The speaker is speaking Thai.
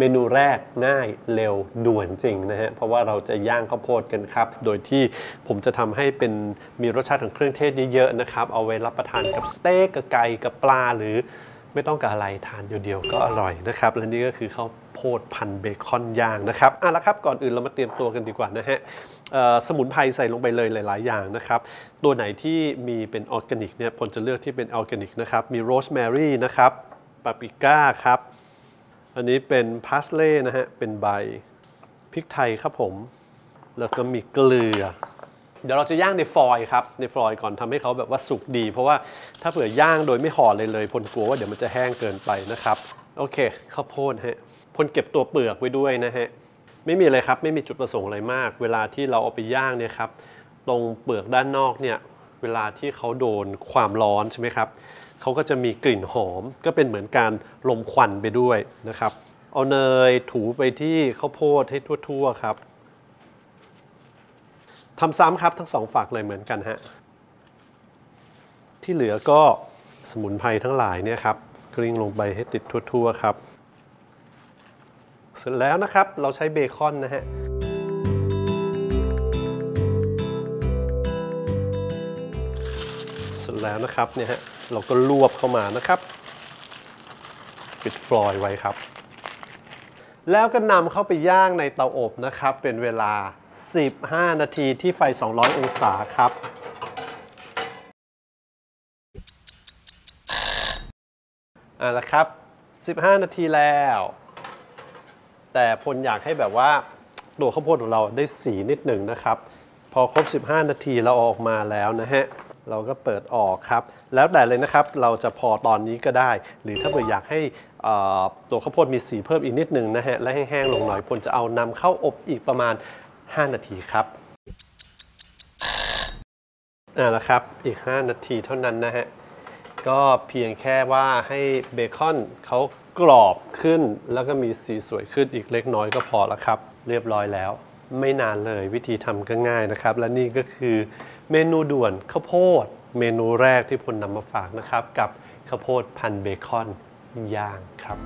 เมนูแรกง่ายเร็วด่วนจริงนะฮะเพราะว่าเราจะย่างข้าวโพดกันครับ โดยที่ผมจะทำให้เป็นมีรสชาติของเครื่องเทศเยอะๆนะครับ เอาไว้รับประทานกับสเต็กกับไก่กับปลาหรือไม่ต้องกับอะไรทานเดียวๆก็อร่อยนะครับ และนี่ก็คือข้าวโพดพันเบคอนย่างนะครับอะแล้วครับก่อนอื่นเรามาเตรียมตัวกันดีกว่านะฮะสมุนไพรใส่ลงไปเลยหลาย ๆ อย่างนะครับ ตัวไหนที่มีเป็นออร์แกนิกเนี่ยผมจะเลือกที่เป็นออร์แกนิกนะครับ มีโรสแมรี่นะครับปาปริก้าครับ อันนี้เป็นพาสเล่นะฮะ เป็นใบพริกไทยครับผม แล้วก็มีเกลือ เดี๋ยวเราจะย่างในฟอยล์ครับ ในฟอยล์ก่อนทำให้เขาแบบว่าสุกดี เพราะว่าถ้าเผื่อย่างโดยไม่ห่อเลยเลยพลกลัวว่าเดี๋ยวมันจะแห้งเกินไปนะครับ โอเคข้าวโพดฮะพลเก็บตัวเปลือกไว้ด้วยนะฮะ ไม่มีอะไรครับ ไม่มีจุดประสงค์อะไรมาก เวลาที่เราเอาไปย่างเนี่ยครับ ตรงเปลือกด้านนอกเนี่ย เวลาที่เขาโดนความร้อนใช่ไหมครับเขาก็จะมีกลิ่นหอม ก็เป็นเหมือนการลมควันไปด้วยนะครับ เอาเนยถูไปที่ข้าวโพดให้ทั่วๆครับทำซ้ำครับทั้งสองฝักเลยเหมือนกันฮะที่เหลือก็สมุนไพรทั้งหลายเนี่ยครับกลิ้งลงไปให้ติดทั่วๆครับ เสร็จแล้วนะครับเราใช้เบคอนนะฮะ ร็จแล้วนะครับเนี่ยฮะเราก็รวบเข้ามานะครับปิดฟลอยล์ไว้ครับ แล้วก็นำเข้าไปย่างในเตาอบนะครับ เป็นเวลา 15 นาทีที่ไฟ 200 องศาครับอ่าละครับ 15 นาทีแล้ว แต่พลอยากให้แบบว่าตัวข้าวโพดของเราได้สีนิดหนึ่งนะครับ พอครบ 15 นาทีเราออกมาแล้วนะฮะ เราก็เปิดออกครับ แล้วแต่เลยนะครับเราจะพอตอนนี้ก็ได้ หรือถ้าเกิดอยากให้ตัวข้าวโพดมีสีเพิ่มอีกนิดหนึ่งนะฮะและแห้งๆลงหน่อยพลจะเอานำเข้าอบอีกประมาณ 5 นาทีครับอ่าละครับอีก 5 นาทีเท่านั้นนะฮะก็เพียงแค่ว่าให้เบคอนเขากรอบขึ้น แล้วก็มีสีสวยขึ้นอีกเล็กน้อยก็พอแล้วครับ เรียบร้อยแล้ว ไม่นานเลยวิธีทำก็ง่ายนะครับ และนี่ก็คือเมนูด่วนข้าวโพด เมนูแรกที่พลนำมาฝากนะครับ กับข้าวโพดพันเบคอนย่างครับ